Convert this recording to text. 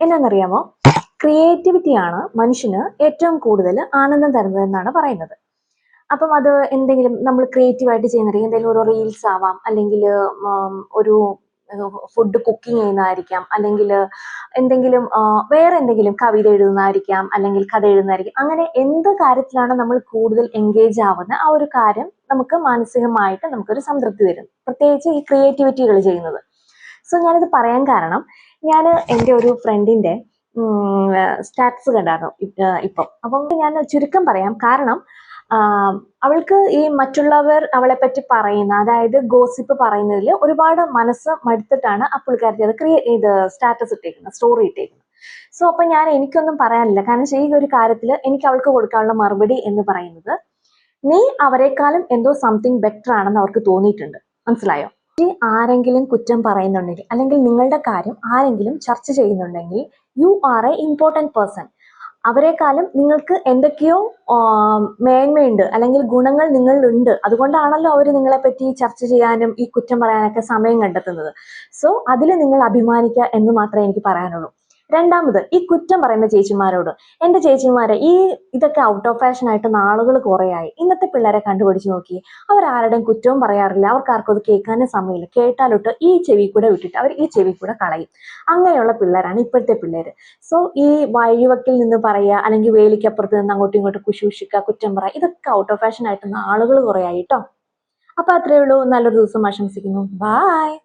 എന്നാന്നറിയാമോ? Creativity ആണ് മനുഷ്യന് ഏറ്റവും കൂടുതൽ ആനന്ദം തരുന്നത് എന്നാണ് പറയുന്നത്. അപ്പം അത് എന്തെങ്കിലും നമ്മൾ ക്രിയേറ്റീവായിട്ട് ആയിട്ട് ചെയ്യുന്നത് എന്തെങ്കിലും ഒരു റീൽസ് ആവാം അല്ലെങ്കിൽ ഒരു ഫുഡ് കുക്കിംഗ് ചെയ്യുന്നതായിരിക്കാം അല്ലെങ്കിൽ എന്തെങ്കിലും വേറെ എന്തെങ്കിലും കവിത എഴുതുന്നതായിരിക്കാം അല്ലെങ്കിൽ കഥ എഴുതുന്നതായിരിക്കാം. അങ്ങനെ എന്ത് കാര്യത്തിലാണ് നമ്മൾ കൂടുതൽ എൻഗേജ് ആവുന്ന ആ ഒരു കാര്യം നമുക്ക് മാനസികമായിട്ട് നമുക്കൊരു സംതൃപ്തി തരും പ്രത്യേകിച്ച് ഈ ക്രിയേറ്റിവിറ്റികൾ ചെയ്യുന്നത്. സോ ഞാനിത് പറയാൻ കാരണം ഞാൻ എന്റെ ഒരു ഫ്രണ്ടിന്റെ സ്റ്റാറ്റസ് കണ്ടായിരുന്നു ഇപ്പ- അപ്പം ഞാൻ ചുരുക്കം പറയാം. കാരണം അവൾക്ക് ഈ മറ്റുള്ളവർ അവളെ പറ്റി പറയുന്ന അതായത് ഗോസിപ്പ് പറയുന്നതിൽ ഒരുപാട് മനസ്സ് മടുത്തിട്ടാണ് ആ പുള്ളിക്കാരത്തി അത് ക്രിയേ ഇത് സ്റ്റാറ്റസ് ഇട്ടേക്കുന്നത് സ്റ്റോറി ഇട്ടേക്കുന്നത്. സോ അപ്പം ഞാൻ എനിക്കൊന്നും പറയാനില്ല. കാരണം ഈ ഒരു കാര്യത്തിൽ എനിക്ക് അവൾക്ക് കൊടുക്കാനുള്ള മറുപടി എന്ന് പറയുന്നത് നീ അവരെക്കാളും എന്തോ സംതിങ് ബെറ്റർ ആണെന്ന് അവർക്ക് തോന്നിയിട്ടുണ്ട്. മനസ്സിലായോ? ഈ ആരെങ്കിലും കുറ്റം പറയുന്നുണ്ടെങ്കിൽ അല്ലെങ്കിൽ നിങ്ങളുടെ കാര്യം ആരെങ്കിലും ചർച്ച ചെയ്യുന്നുണ്ടെങ്കിൽ you are a important person അവരെക്കാളും നിങ്ങൾക്ക് എന്തൊക്കെയോ മേന്മയുണ്ട് അല്ലെങ്കിൽ ഗുണങ്ങൾ നിങ്ങളിലുണ്ട്. അതുകൊണ്ടാണല്ലോ അവർ നിങ്ങളെ പറ്റി ചർച്ച ചെയ്യാനും ഈ കുറ്റം പറയാനൊക്കെ സമയം കണ്ടെത്തുന്നത്. സോ അതിൽ നിങ്ങൾ അഭിമാനിക്കുക എന്ന് മാത്രമേ എനിക്ക് പറയാനുള്ളൂ. രണ്ടാമത് ഈ കുറ്റം പറയുന്ന ചേച്ചിമാരോട് എന്റെ ചേച്ചിമാരെ ഈ ഇതൊക്കെ ഔട്ട് ഓഫ് ഫാഷൻ ആയിട്ട് നാളുകൾ കുറേയായി. ഇന്നത്തെ പിള്ളേരെ കണ്ടുപിടിച്ച് നോക്കി. അവരാരുടെയും കുറ്റവും പറയാറില്ല. അവർക്ക് ആർക്കും അത് കേൾക്കാനും സമയമില്ല. കേട്ടാലൊട്ട് ഈ ചെവി കൂടെ വിട്ടിട്ട് അവർ ഈ ചെവി കൂടെ കളയും. അങ്ങനെയുള്ള പിള്ളേരാണ് ഇപ്പോഴത്തെ പിള്ളേര്. സോ ഈ വഴിവക്കിൽ നിന്ന് പറയുക അല്ലെങ്കിൽ വേലിക്കപ്പുറത്ത് നിന്ന് അങ്ങോട്ടും ഇങ്ങോട്ടും കുശൂഷിക്കുക കുറ്റം പറയുക ഇതൊക്കെ ഔട്ട് ഓഫ് ഫാഷൻ ആയിട്ട് നാളുകൾ കുറേ ആയി കേട്ടോ അപ്പൊ അത്രയേ ഉള്ളൂ. നല്ലൊരു ദിവസം ആശംസിക്കുന്നു. ബായ്